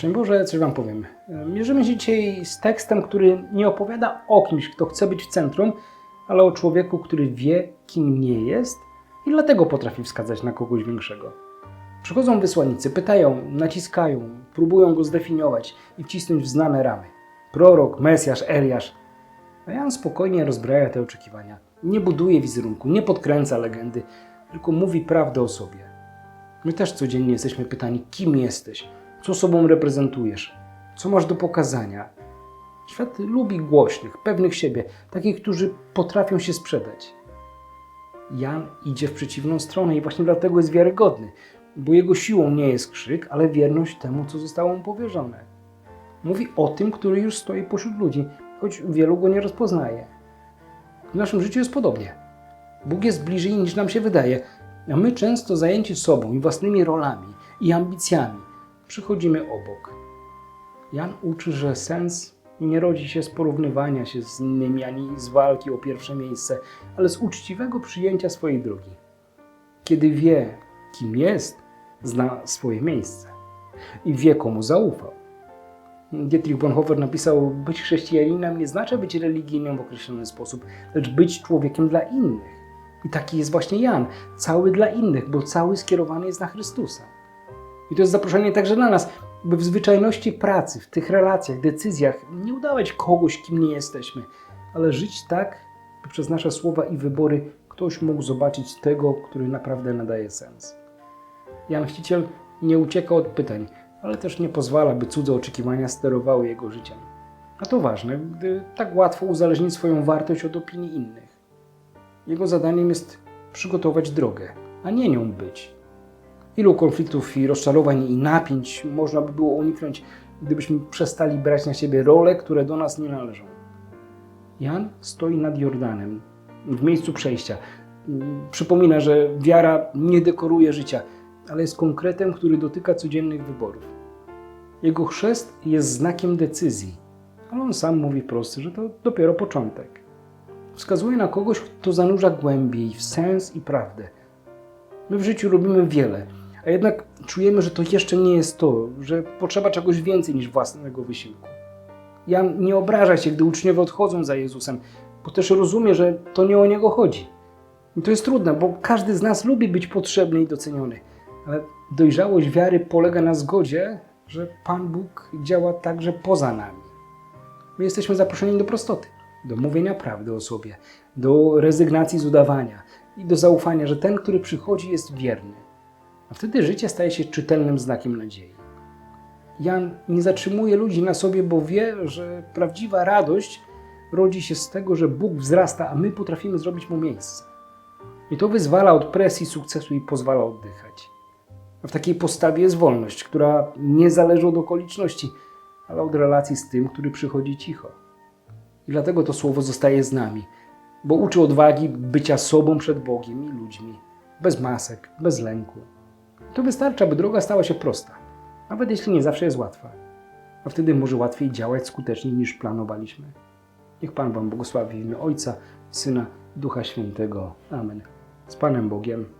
Szczęść Boże, coś Wam powiem. Mierzymy się dzisiaj z tekstem, który nie opowiada o kimś, kto chce być w centrum, ale o człowieku, który wie, kim nie jest i dlatego potrafi wskazać na kogoś większego. Przychodzą wysłannicy, pytają, naciskają, próbują go zdefiniować i wcisnąć w znane ramy. Prorok, Mesjasz, Eliasz. A Jan spokojnie rozbraja te oczekiwania. Nie buduje wizerunku, nie podkręca legendy, tylko mówi prawdę o sobie. My też codziennie jesteśmy pytani, kim jesteś, co sobą reprezentujesz, co masz do pokazania. Świat lubi głośnych, pewnych siebie, takich, którzy potrafią się sprzedać. Jan idzie w przeciwną stronę i właśnie dlatego jest wiarygodny, bo jego siłą nie jest krzyk, ale wierność temu, co zostało mu powierzone. Mówi o tym, który już stoi pośród ludzi, choć wielu go nie rozpoznaje. W naszym życiu jest podobnie. Bóg jest bliżej niż nam się wydaje, a my często zajęci sobą i własnymi rolami i ambicjami przychodzimy obok. Jan uczy, że sens nie rodzi się z porównywania się z innymi ani z walki o pierwsze miejsce, ale z uczciwego przyjęcia swojej drogi. Kiedy wie, kim jest, zna swoje miejsce i wie, komu zaufał. Dietrich Bonhoeffer napisał: Być chrześcijaninem nie znaczy być religijnym w określony sposób, lecz być człowiekiem dla innych. I taki jest właśnie Jan, cały dla innych, bo cały skierowany jest na Chrystusa. I to jest zaproszenie także dla nas, by w zwyczajności pracy, w tych relacjach, decyzjach nie udawać kogoś, kim nie jesteśmy, ale żyć tak, by przez nasze słowa i wybory ktoś mógł zobaczyć tego, który naprawdę nadaje sens. Jan Chrzciciel nie ucieka od pytań, ale też nie pozwala, by cudze oczekiwania sterowały jego życiem. A to ważne, gdy tak łatwo uzależnić swoją wartość od opinii innych. Jego zadaniem jest przygotować drogę, a nie nią być. Ilu konfliktów i rozczarowań i napięć można by było uniknąć, gdybyśmy przestali brać na siebie role, które do nas nie należą. Jan stoi nad Jordanem, w miejscu przejścia. Przypomina, że wiara nie dekoruje życia, ale jest konkretem, który dotyka codziennych wyborów. Jego chrzest jest znakiem decyzji, ale on sam mówi wprost, że to dopiero początek. Wskazuje na kogoś, kto zanurza głębiej w sens i prawdę. My w życiu robimy wiele, a jednak czujemy, że to jeszcze nie jest to, że potrzeba czegoś więcej niż własnego wysiłku. Jan nie obraża się, gdy uczniowie odchodzą za Jezusem, bo też rozumie, że to nie o niego chodzi. I to jest trudne, bo każdy z nas lubi być potrzebny i doceniony, ale dojrzałość wiary polega na zgodzie, że Pan Bóg działa także poza nami. My jesteśmy zaproszeni do prostoty, do mówienia prawdy o sobie, do rezygnacji z udawania i do zaufania, że ten, który przychodzi, jest wierny. A wtedy życie staje się czytelnym znakiem nadziei. Jan nie zatrzymuje ludzi na sobie, bo wie, że prawdziwa radość rodzi się z tego, że Bóg wzrasta, a my potrafimy zrobić mu miejsce. I to wyzwala od presji sukcesu i pozwala oddychać. A w takiej postawie jest wolność, która nie zależy od okoliczności, ale od relacji z tym, który przychodzi cicho. I dlatego to słowo zostaje z nami, bo uczy odwagi bycia sobą przed Bogiem i ludźmi, bez masek, bez lęku. To wystarcza, by droga stała się prosta, nawet jeśli nie zawsze jest łatwa. A wtedy może łatwiej działać skuteczniej niż planowaliśmy. Niech Pan Wam błogosławi w imię Ojca, Syna, Ducha Świętego. Amen. Z Panem Bogiem.